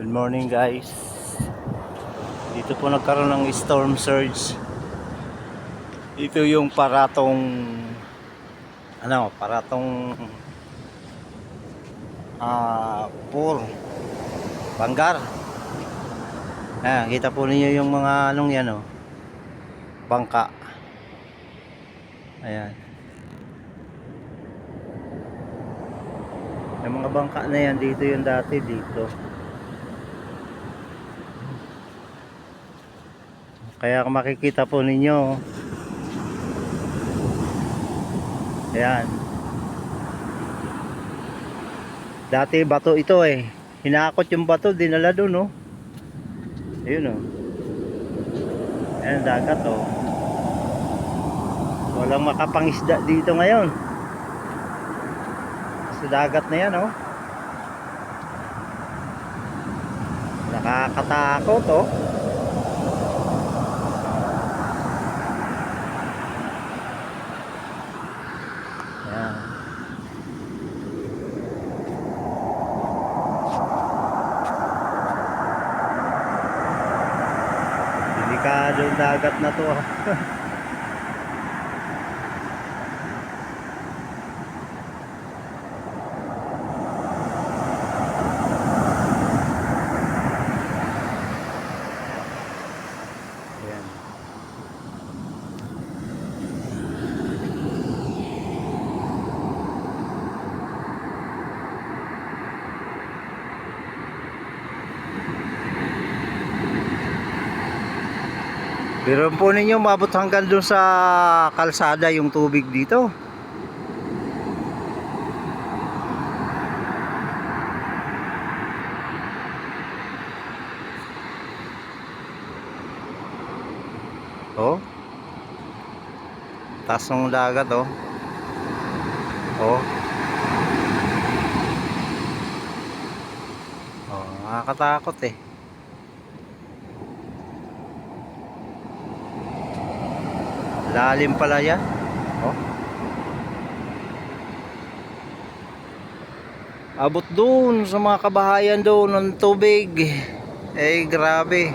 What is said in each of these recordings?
Good morning guys. Dito po nagkaroon ng storm surge. Ito yung paratong ano, paratong ah pool. Banggar. Ayan, kita po ninyo yung mga anong yan oh. Bangka. Ayan. Yung mga bangka na yan, dito yung dati, dito. Kaya makikita po ninyo, ayan. Dati bato ito eh. Hinakot yung bato, dinala doon oh. Ayun oh. Ayan, dagat oh. Walang makapangisda dito ngayon. Sa dagat na yan, oh. Nakakatakot, oh. Delikado yung dagat na to, ah. Ayan. Pero po ninyo mabot hanggang doon sa kalsada yung tubig dito. Oh. Taas ng dagat oh. Oh. Oh, nakakatakot eh. Lalim pala yan. Oh. Abot doon sa mga kabahayan doon ng tubig. Eh, grabe.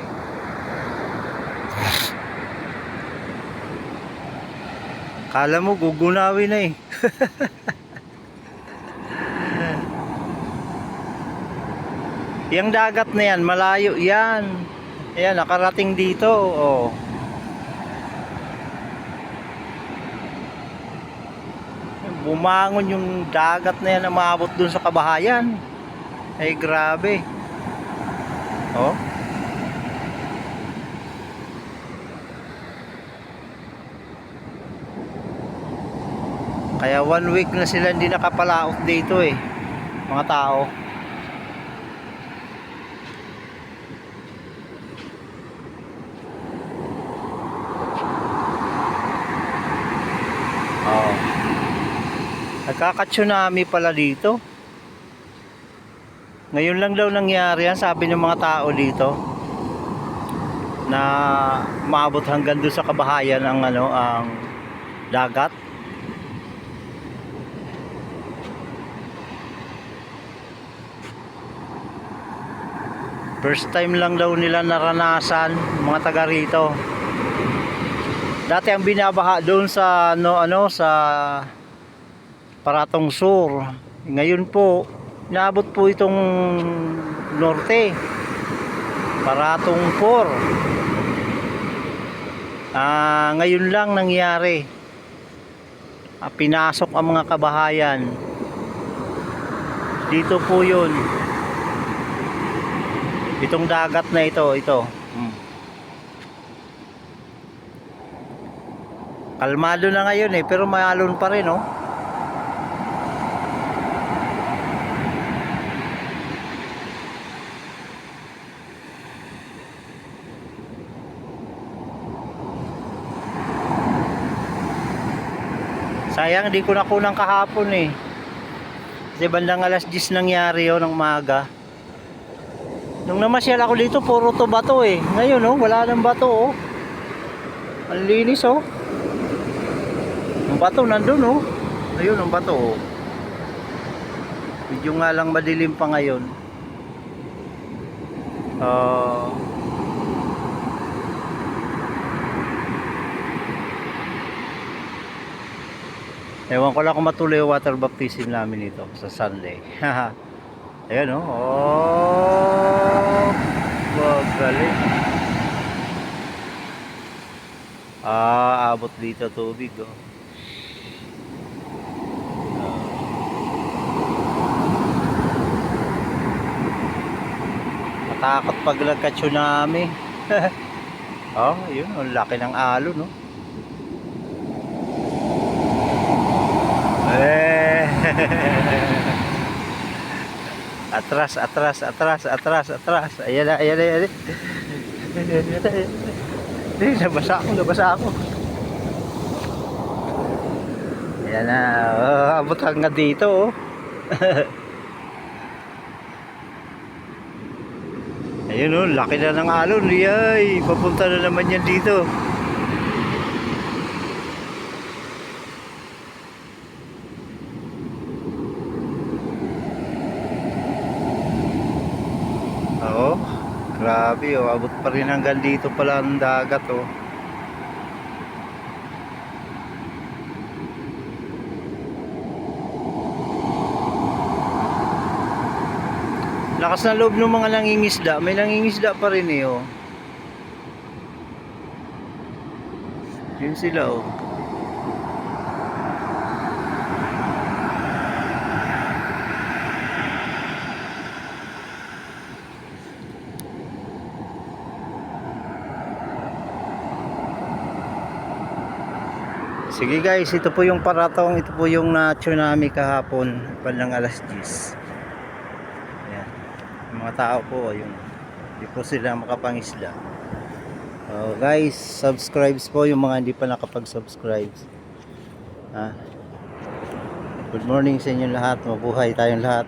Kala mo gugunawi na eh. Yung dagat na yan, malayo yan. Ayan, nakarating dito. Oh. Bumangon yung dagat na yan na maabot dun sa kabahayan. Ay grabe. Oh. Kaya one week na sila hindi nakapalaot dito eh. Mga tao. Nagkaka-tsunami pala dito. Ngayon lang daw nangyari yan, sabi ng mga tao dito. Na maabot hanggang doon sa kabahayan ang ano, ang dagat. First time lang daw nila naranasan mga taga rito. Dati ang binabaha doon sa ano ano sa Paratong Sur. Ngayon po, inaabot po itong norte. Paratong 4. Ah, ngayon lang nangyari. Ah, pinasok ang mga kabahayan. Dito po 'yun. Itong dagat na ito, ito. Hmm. Kalmado na ngayon eh, pero may alon pa rin, oh. Sayang, di ko nakunang kahapon eh. Kasi bandang alas 10 nangyari yun ng maga. Nung namasyal ako dito, puro to bato eh. Ngayon, oh, wala nang bato, oh. Ang linis, oh. Ang bato nandun, oh. Ayun, ang bato, oh. Medyo nga lang madilim pa ngayon. Oh. Ewan ko lang kung matuloy yung water baptism namin dito sa Sunday. Ayan oh. Oh. Magaling. Ah, abot dito tubig oh. Matakot pag nagka-tsunami. oh, yun, ang laki ng alo, no? Eh. atras, atras, atras, atras, atras. Ayan na, ayan na, ayan na. Eh, nabasa ako, nabasa ako. Ayan na, oh, abot hanggang dito, oh. Ayun oh, laki na ng alon. Yay, papunta na naman yan dito. Grabe oh, abot pa rin hanggang dito pala ang dagat oh. Lakas na loob ng mga nangingisda. May nangingisda pa rin eh, oh. Yun sila, oh. Sige guys, ito po yung paratong, ito po yung na tsunami kahapon, bandang alas 10. Ayan. Yung mga tao po, yun. Hindi po sila makapangisda. Oh, guys, subscribe po yung mga hindi pa nakapag-subscribe. Ha? Good morning sa inyo lahat. Mabuhay tayong lahat.